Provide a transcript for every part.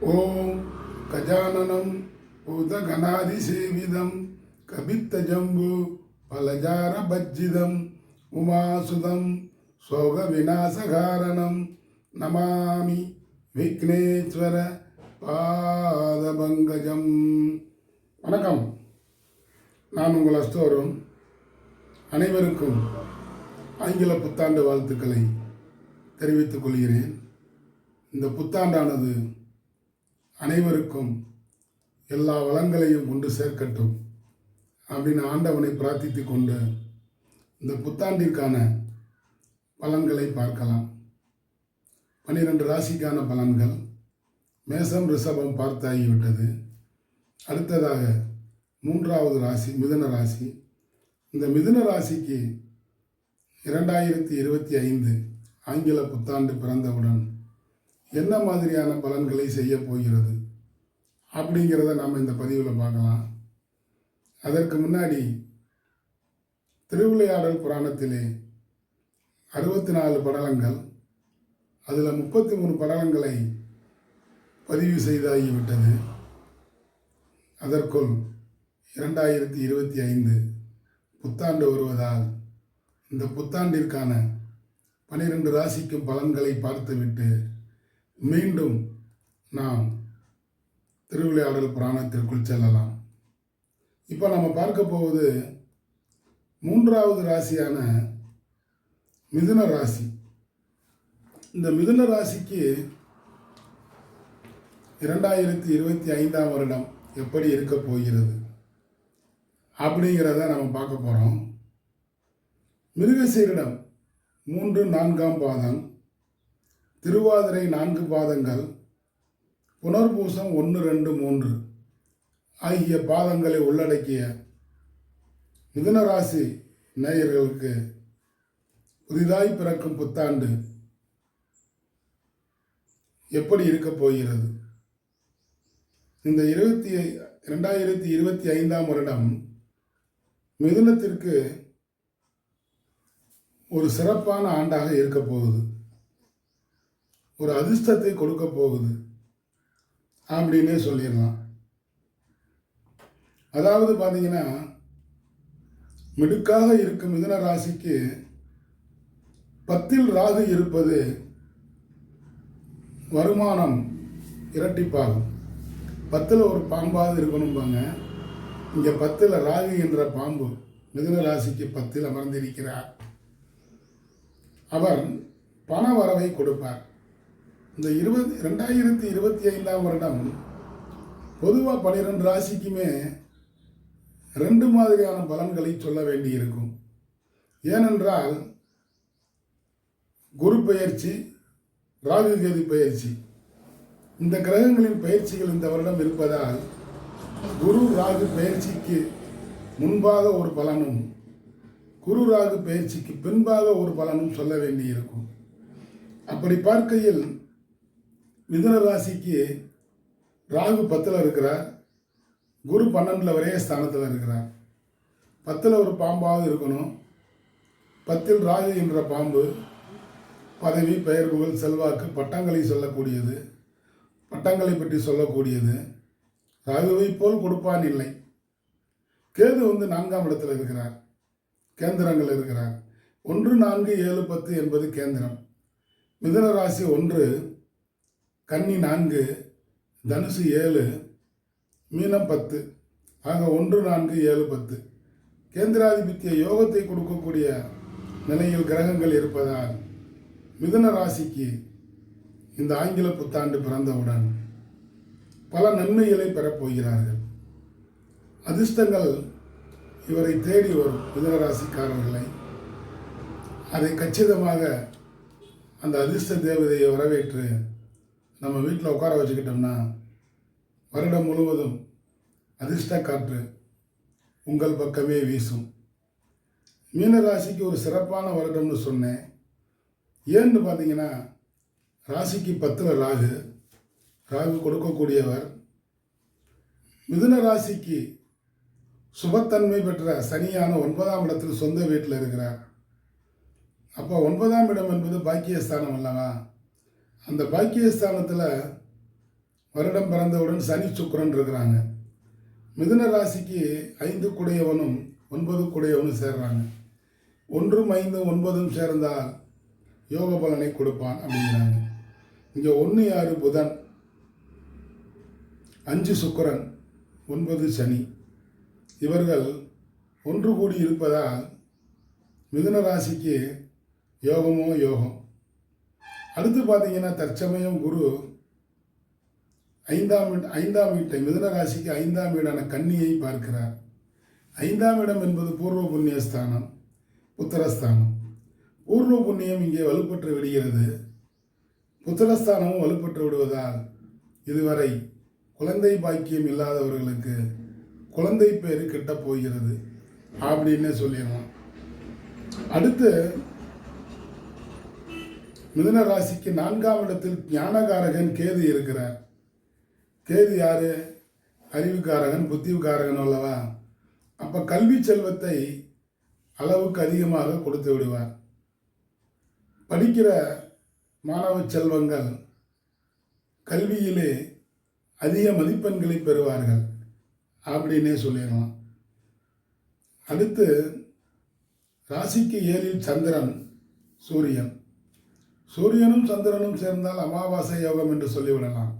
ஓம் கஜானனம் பூதகணாதிசேவிதம் கபித்தஜம்பு பலஜார பஜ்ஜிதம் உமாசுதம் சோக விநாசகாரணம் நமாமி விக்னேஸ்வர பாதபங்கஜம். வணக்கம். நான் உங்கள் அஸ்தோரும். அனைவருக்கும் ஆங்கில புத்தாண்டு வாழ்த்துக்களை தெரிவித்துக் கொள்கிறேன். இந்த புத்தாண்டானது அனைவருக்கும் எல்லா வளங்களையும் கொண்டு சேர்க்கட்டும் அப்படின்னு ஆண்டவனை பிரார்த்தித்து கொண்டு இந்த புத்தாண்டிற்கான பலன்களை பார்க்கலாம். பன்னிரெண்டு ராசிக்கான பலன்கள். மேசம் ரிஷபம் பார்த்தாகிவிட்டது. அடுத்ததாக மூன்றாவது ராசி மிதுன ராசி. இந்த மிதுன ராசிக்கு இரண்டாயிரத்தி இருபத்தி ஐந்து ஆங்கில புத்தாண்டு பிறந்தவுடன் என்ன மாதிரியான பலன்களை செய்ய போகிறது அப்படிங்கிறத நாம் இந்த பதிவில் பார்க்கலாம். அதற்கு முன்னாடி திருவிளையாடல் புராணத்திலே அறுபத்தி நாலு படலங்கள் அதில் முப்பத்தி மூணு படலங்களை பதிவு செய்தாகிவிட்டது. அதற்குள் இரண்டாயிரத்தி இருபத்தி ஐந்து புத்தாண்டு வருவதால் இந்த புத்தாண்டிற்கான பனிரெண்டு ராசிக்கும் பலன்களை பார்த்துவிட்டு மீண்டும் நாம் திருவிளையாடல் புராணத்திற்குள் செல்லலாம். இப்போ நம்ம பார்க்க போவது மூன்றாவது ராசியான மிதுன ராசி. இந்த மிதுன ராசிக்கு இரண்டாயிரத்தி இருபத்தி ஐந்தாம் வருடம் எப்படி இருக்க போகிறது அப்படிங்கிறத நம்ம பார்க்க போகிறோம் மிருகசீரிடம் மூன்று நான்காம் பாதம் திருவாதிரை நான்கு பாதங்கள் புனர்பூசம் ஒன்று ரெண்டு மூன்று ஆகிய பாதங்களை உள்ளடக்கிய மிதுனராசி நேயர்களுக்கு புதிதாய் பிறக்கும் புத்தாண்டு எப்படி இருக்கப் போகிறது? இந்த இருபத்தி ரெண்டாயிரத்தி இருபத்தி ஐந்தாம் வருடம் மிதுனத்திற்கு ஒரு சிறப்பான ஆண்டாக இருக்கப் போகுது. ஒரு அதிர்ஷ்டத்தை கொடுக்க போகுது அப்படின்னே சொல்லிடலாம். அதாவது பார்த்தீங்கன்னா மிடுக்காக இருக்கும் மிதன ராசிக்கு பத்தில் ராகு இருப்பது வருமானம் இரட்டிப்பாகும். பத்தில் ஒரு பாம்பாவது இருக்கணும்பாங்க இங்கே பத்தில் ராகு என்ற பாம்பு மிதுன ராசிக்கு பத்தில் அமர்ந்திருக்கிறார். அவர் பண வரவை கொடுப்பார். இந்த இருபது ரெண்டாயிரத்தி இருபத்தி ஐந்தாம் வருடம் பொதுவாக பன்னிரெண்டு ராசிக்குமே ரெண்டு மாதிரியான பலன்களை சொல்ல வேண்டியிருக்கும். ஏனென்றால் குரு பயிற்சி ராகு கேது பயிற்சி இந்த கிரகங்களின் பயிற்சிகள் இந்த வருடம் இருப்பதால் குரு ராகு பயிற்சிக்கு முன்பாக ஒரு பலனும் குரு ராகு பயிற்சிக்கு பின்பாக ஒரு பலனும் சொல்ல வேண்டியிருக்கும். அப்படி பார்க்கையில் மிதுன ராசிக்கு ராகு பத்தில் இருக்கிறார். குரு பன்னெண்டில் வரைய ஸ்தானத்தில் இருக்கிறார். பத்தில் ஒரு பாம்பாவது இருக்கணும். பத்தில் ராகு என்ற பாம்பு பதவி பெயர் புகழ் செல்வாக்கு பட்டங்களை சொல்லக்கூடியது. பட்டங்களை பற்றி சொல்லக்கூடியது. ராகுவை போல் கொடுப்பான் இல்லை. கேது வந்து நான்காம் இடத்தில் இருக்கிறார். கேந்திரங்கள் இருக்கிறார். ஒன்று நான்கு ஏழு பத்து என்பது கேந்திரம். மிதன ராசி ஒன்று கன்னி நான்கு தனுசு ஏழு மீனம் பத்து ஆக ஒன்று நான்கு ஏழு பத்து. கேந்திராதிபத்திய யோகத்தை கொடுக்கக்கூடிய நிலையில் கிரகங்கள் இருப்பதால் மிதுன ராசிக்கு இந்த ஆங்கில புத்தாண்டு பிறந்தவுடன் பல நன்மைகளை பெறப்போகிறார்கள். அதிர்ஷ்டங்கள் இவரை தேடி வரும் மிதுன ராசிக்காரர்களை. அதை கச்சிதமாக அந்த அதிர்ஷ்ட தேவதையை வரவேற்று நம்ம வீட்டில் உட்கார வச்சுக்கிட்டோம்னா வருடம் முழுவதும் அதிர்ஷ்ட காற்று உங்கள் பக்கமே வீசும். மீன ராசிக்கு ஒரு சிறப்பான வருடம்னு சொன்னேன். ஏன்னு பார்த்தீங்கன்னா ராசிக்கு பத்தில் ராகு ராகு கொடுக்கக்கூடியவர். மிதுன ராசிக்கு சுபத்தன்மை பெற்ற சனியான ஒன்பதாம் இடத்தில் சொந்த வீட்டில் இருக்கிறார். அப்போ ஒன்பதாம் இடம் என்பது பாக்கியஸ்தானம் அல்லவா? அந்த பாக்கியஸ்தானத்தில் வருடம் பிறந்தவுடன் சனி சுக்கரன் இருக்கிறாங்க. மிதுன ராசிக்கு ஐந்து குடையவனும் ஒன்பது குடையவனும் சேர்றாங்க. ஒன்றும் ஐந்தும் ஒன்பதும் சேர்ந்தால் யோக பலனை கொடுப்பான் அப்படிங்கிறாங்க. இங்கே ஒன்று ஆறு புதன். அஞ்சு சுக்கரன் ஒன்பது சனி. இவர்கள் ஒன்று கூடி இருப்பதால் மிதுன ராசிக்கு யோகமோ யோகம். அடுத்து பார்த்தீங்கன்னா தற்சமயம் குரு ஐந்தாம் வீட் ஐந்தாம் வீட்டை மிதனராசிக்கு ஐந்தாம் வீடான கன்னியை பார்க்கிறார். ஐந்தாம் இடம் என்பது பூர்வ புண்ணியஸ்தானம் புத்திரஸ்தானம். பூர்வ புண்ணியம் இங்கே வலுப்பெற்று விடுகிறது. புத்திரஸ்தானமும் வலுப்பெற்று விடுவதால் இதுவரை குழந்தை பாக்கியம் இல்லாதவர்களுக்கு குழந்தை பேர் கிட்டப் போகிறது அப்படின்னு சொல்லிடலாம். அடுத்து மிதுன ராசிக்கு நான்காம் இடத்தில் ஞானகாரகன் கேது இருக்கிறார். கேது யாரு? அறிவுக்காரகன் புத்திவுக்காரகன் அல்லவா? அப்போ கல்வி செல்வத்தை அளவுக்கு அதிகமாக கொடுத்து விடுவார். படிக்கிற மாணவ செல்வங்கள் கல்வியிலே அதிக மதிப்பெண்களை பெறுவார்கள் அப்படின்னே சொல்லிடலாம். அடுத்து ராசிக்கு ஏழில் சந்திரன் சூரியன். சூரியனும் சந்திரனும் சேர்ந்தால் அமாவாசை யோகம் என்று சொல்லிவிடலாம்.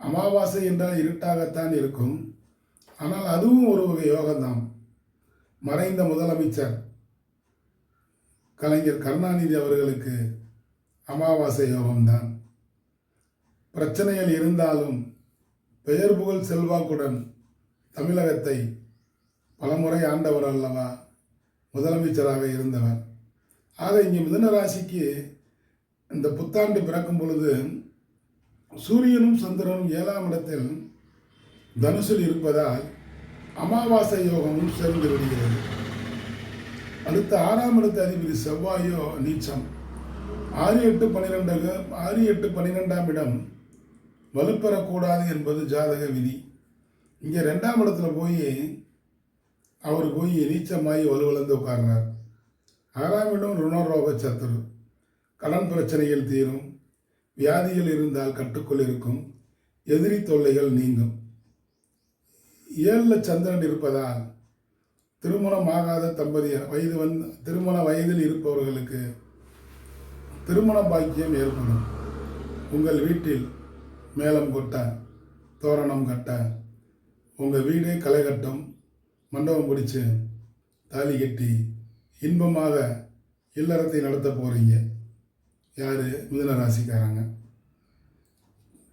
அமாவாசை என்றால் இருட்டாகத்தான் இருக்கும். ஆனால் அதுவும் ஒரு வகை யோகம்தான். மறைந்த முதலமைச்சர் கலைஞர் கருணாநிதி அவர்களுக்கு அமாவாசை யோகம்தான். பிரச்சனைகள் இருந்தாலும் பெயர் புகழ் செல்வாக்குடன் தமிழகத்தை பலமுறை ஆண்டவர் அல்லவா முதலமைச்சராக இருந்தவர். ஆக இங்கே மிதுன ராசிக்கு இந்த புத்தாண்டு பிறக்கும் பொழுது சூரியனும் சந்திரனும் ஏழாம் இடத்தில் தனுசில் இருப்பதால் அமாவாசை யோகமும் சேர்ந்து விடுகிறது. அடுத்த ஆறாம் இடத்த அதிபதி செவ்வாயோ நீச்சம். ஆறு எட்டு பன்னிரெண்டு ஆறு எட்டு பன்னிரெண்டாம் இடம் வலுப்பெறக்கூடாது என்பது ஜாதக விதி. இங்கே ரெண்டாம் இடத்துல போய் அவர் போய் நீச்சமாகி வலுவிழந்து உட்கார்றார். ஆறாம் இடம் ருணரோக சத்துரு. கடன் பிரச்சனைகள் தீரும் வியாதிகள் இருந்தால் கட்டுக்குள் இருக்கும் எதிரி தொல்லைகள் நீங்கும். ஏழில் சந்திரன் இருப்பதால் திருமணம் ஆகாத தம்பதியர் வயது வந் திருமண வயதில் இருப்பவர்களுக்கு திருமண பாக்கியம் ஏற்படும். உங்கள் வீட்டில் மேளம் கொட்ட தோரணம் கட்ட உங்கள் வீடே களை கட்டும் மண்டபம் பிடிச்சு தாலி கட்டி இன்பமாக இல்லறத்தை நடத்த போகிறீங்க யார்? மிதுன ராசிக்காரங்க.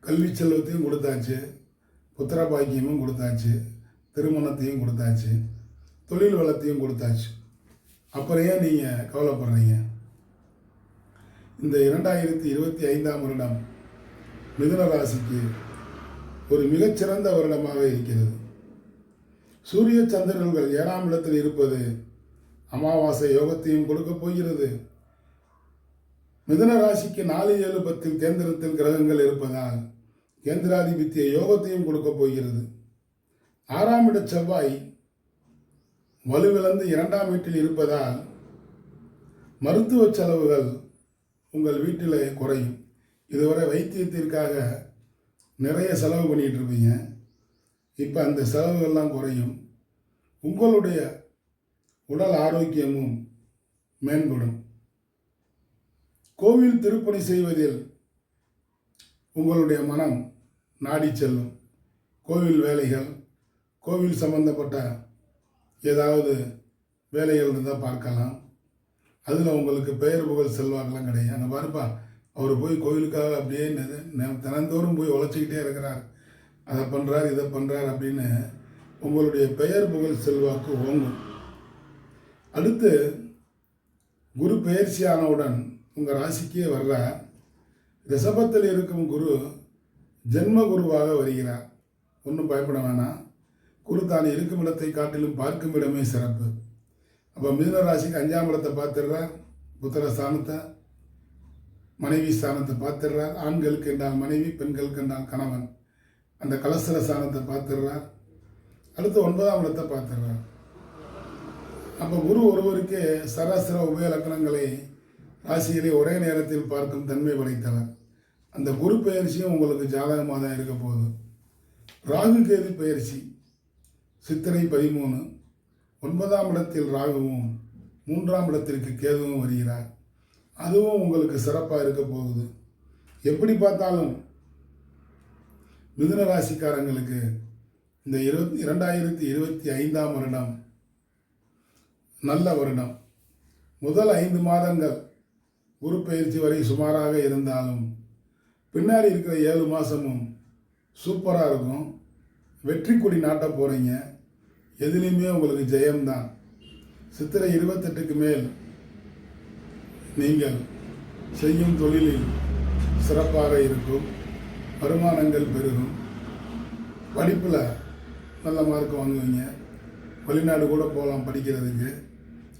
கல்வி செல்வத்தையும் கொடுத்தாச்சு. புத்திர பாக்கியமும் கொடுத்தாச்சு. திருமணத்தையும் கொடுத்தாச்சு. தொழில் வளத்தையும் கொடுத்தாச்சு. அப்புறம் ஏன் நீங்கள் கவலைப்படுறீங்க? இந்த இரண்டாயிரத்தி இருபத்தி ஐந்தாம் வருடம் மிதுன ராசிக்கு ஒரு மிகச்சிறந்த வருடமாக இருக்கிறது. சூரிய சந்திரன்கள் ஏழாம் இடத்தில் இருப்பது அமாவாசை யோகத்தையும் கொடுக்கப் போகிறது. மிதன ராசிக்கு நாலு ஏழு பத்தில் கேந்திரத்தில் கிரகங்கள் இருப்பதால் கேந்திராதிபத்திய யோகத்தையும் கொடுக்கப் போகிறது. ஆறாம் இட செவ்வாய் வலுவிழந்து இரண்டாம் வீட்டில் இருப்பதால் மருத்துவ செலவுகள் உங்கள் வீட்டில் குறையும். இதுவரை வைத்தியத்திற்காக நிறைய செலவு பண்ணிகிட்டு இருப்பீங்க. இப்போ அந்த செலவுகள்லாம் குறையும். உங்களுடைய உடல் ஆரோக்கியமும் மேம்படும். கோவில் திருப்பணி செய்வதில் உங்களுடைய மனம் நாடி செல்லும். கோவில் வேலைகள் கோவில் சம்பந்தப்பட்ட ஏதாவது வேலைகள் இருந்தால் பார்க்கலாம். அதில் உங்களுக்கு பெயர் புகழ் செல்வாக்கெல்லாம் கிடையாது. அங்கே பாருப்பா அவர் போய் கோவிலுக்காக அப்படியே தினந்தோறும் போய் உழைச்சிக்கிட்டே இருக்கிறார். அதை பண்ணுறார் இதை பண்ணுறார் அப்படின்னு உங்களுடைய பெயர் புகழ் செல்வாக்கு ஓங்கும். அடுத்து குரு பெயர்ச்சியானவுடன் உங்கள் ராசிக்கே வர்ற ரிஷபத்தில் இருக்கும் குரு ஜென்ம குருவாக வருகிறார். ஒன்றும் பயப்பட வேணாம். குரு தான் இருக்கும் இடத்தை காட்டிலும் பார்க்கும் இடமே சிறப்பு. அப்போ மிதுன ராசிக்கு அஞ்சாம் இடத்தை பார்த்துடுறார். புத்திர ஸ்தானத்தை மனைவி ஸ்தானத்தை பார்த்துடுறார். ஆண்களுக்கு என்றால் மனைவி பெண்களுக்கு என்றால் கணவன். அந்த கலசர ஸ்தானத்தை பார்த்துடுறார். அடுத்து ஒன்பதாம் இடத்தை பார்த்துடுறார். அப்போ குரு ஒருவருக்கே சராசர உபய லக்கணங்களை ராசியிலே ஒரே நேரத்தில் பார்க்கும் தன்மை படைத்தவர் அந்த குரு பயிற்சியும் உங்களுக்கு ஜாதகமாக தான் இருக்க போகுது. ராகு கேது பயிற்சி சித்திரை பதிமூணு ஒன்பதாம் இடத்தில் ராகுவும் மூன்றாம் இடத்திற்கு கேதுவும் வருகிறார். அதுவும் உங்களுக்கு சிறப்பாக இருக்க போகுது. எப்படி பார்த்தாலும் மிதுன ராசிக்காரங்களுக்கு இந்த இருபத்தி இரண்டாயிரத்தி இருபத்தி ஐந்தாம் வருடம் நல்ல வருடம். முதல் ஐந்து மாதங்கள் குரு பயிற்சி வரை சுமாராக இருந்தாலும் பின்னாடி இருக்கிற ஏழு மாதமும் சூப்பராக இருக்கும். வெற்றி கொடி நாட்ட போகிறீங்க எதுலேயுமே உங்களுக்கு ஜெயம்தான். சித்திரை இருபத்தெட்டுக்கு மேல் நீங்கள் செய்யும் தொழிலில் சிறப்பாக இருக்கும். வருமானங்கள் பெருகும். படிப்பில் நல்ல மார்க் வாங்குவீங்க. வெளிநாடு கூட போகலாம் படிக்கிறதுக்கு.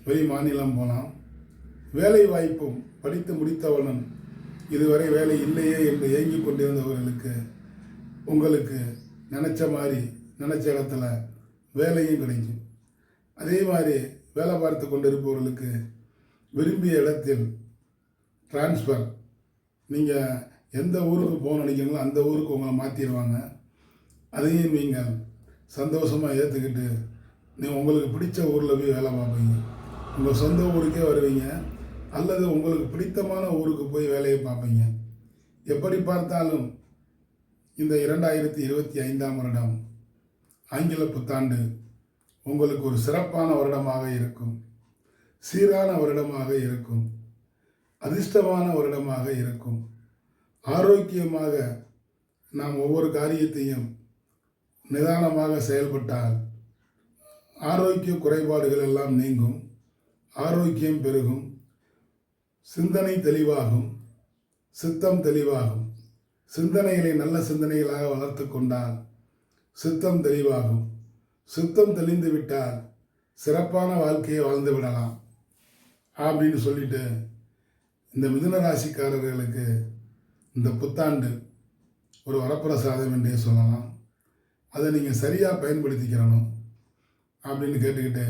வெளி மாநிலம் போகலாம். வேலை வாய்ப்பும் படித்து முடித்தவனும் இதுவரை வேலை இல்லையே என்று ஏங்கிக் கொண்டிருந்தவர்களுக்கு உங்களுக்கு நினச்ச மாதிரி நினச்ச இடத்துல வேலையும் கிடைக்கும். அதே மாதிரி வேலை பார்த்து கொண்டிருப்பவர்களுக்கு விரும்பிய இடத்தில் ட்ரான்ஸ்ஃபர் நீங்கள் எந்த ஊருக்கு போகணும்னு நினைக்கிறீங்களோ அந்த ஊருக்கு உங்களை மாற்றிடுவாங்க அதையும் நீங்கள் சந்தோஷமாக ஏற்றுக்கிட்டு நீ உங்களுக்கு பிடிச்ச ஊரில் போய் வேலை பார்ப்பீங்க. உங்கள் சொந்த ஊருக்கே வருவீங்க. அல்லது உங்களுக்கு பிடித்தமான ஊருக்கு போய் வேலையை பார்ப்பீங்க. எப்படி பார்த்தாலும் இந்த இரண்டாயிரத்தி இருபத்தி ஐந்தாம் வருடம் ஆங்கில புத்தாண்டு உங்களுக்கு ஒரு சிறப்பான வருடமாக இருக்கும். சீரான வருடமாக இருக்கும். அதிர்ஷ்டமான வருடமாக இருக்கும். ஆரோக்கியமாக நாம் ஒவ்வொரு காரியத்தையும் நிதானமாக செயல்பட்டால் ஆரோக்கிய குறைபாடுகள் எல்லாம் நீங்கும். ஆரோக்கியம் பெருகும். சிந்தனை தெளிவாகும் சித்தம் தெளிவாகும். சிந்தனைகளை நல்ல சிந்தனைகளாக வளர்த்து கொண்டால் சித்தம் தெளிவாகும். சித்தம் தெளிந்து விட்டால் சிறப்பான வாழ்க்கையை வாழ்ந்து விடலாம் அப்படின்னு சொல்லிட்டு இந்த மிதுன ராசிக்காரர்களுக்கு இந்த புத்தாண்டு ஒரு வரப்பிரசாதம் என்றே சொல்லலாம். அதை நீங்கள் சரியாக பயன்படுத்திக்கிறணும் அப்படின்னு கேட்டுக்கிட்டு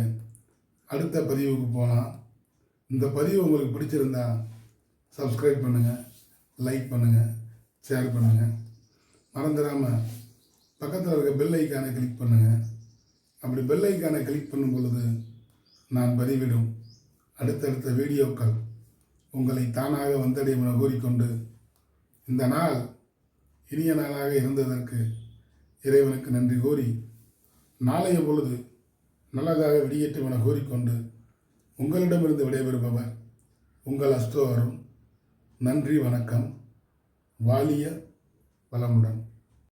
அடுத்த பதிவுக்கு போகலாம். இந்த பதிவு உங்களுக்கு பிடிச்சிருந்தா சப்ஸ்கிரைப் பண்ணுங்கள் லைக் பண்ணுங்கள் ஷேர் பண்ணுங்கள் மறந்துடாமல் பக்கத்தில் இருக்க பெல் ஐக்கானை கிளிக் பண்ணுங்கள் அப்படி பெல் ஐக்கானை கிளிக் பண்ணும் பொழுது நான் பதிவிடும் அடுத்தடுத்த வீடியோக்கள் உங்களை தானாக வந்தடையும் என கூறிக்கொண்டு இந்த நாள் இனிய நாளாக இருந்ததற்கு இறைவனுக்கு நன்றி கூறி நாளைய பொழுது நல்லதாக வெளியேற்றும் என கூறிக்கொண்டு உங்களிடமிருந்து விடைபெறுபவர் உங்கள் அஸ்தோவரும். நன்றி வணக்கம். வாலிய வளமுடன்.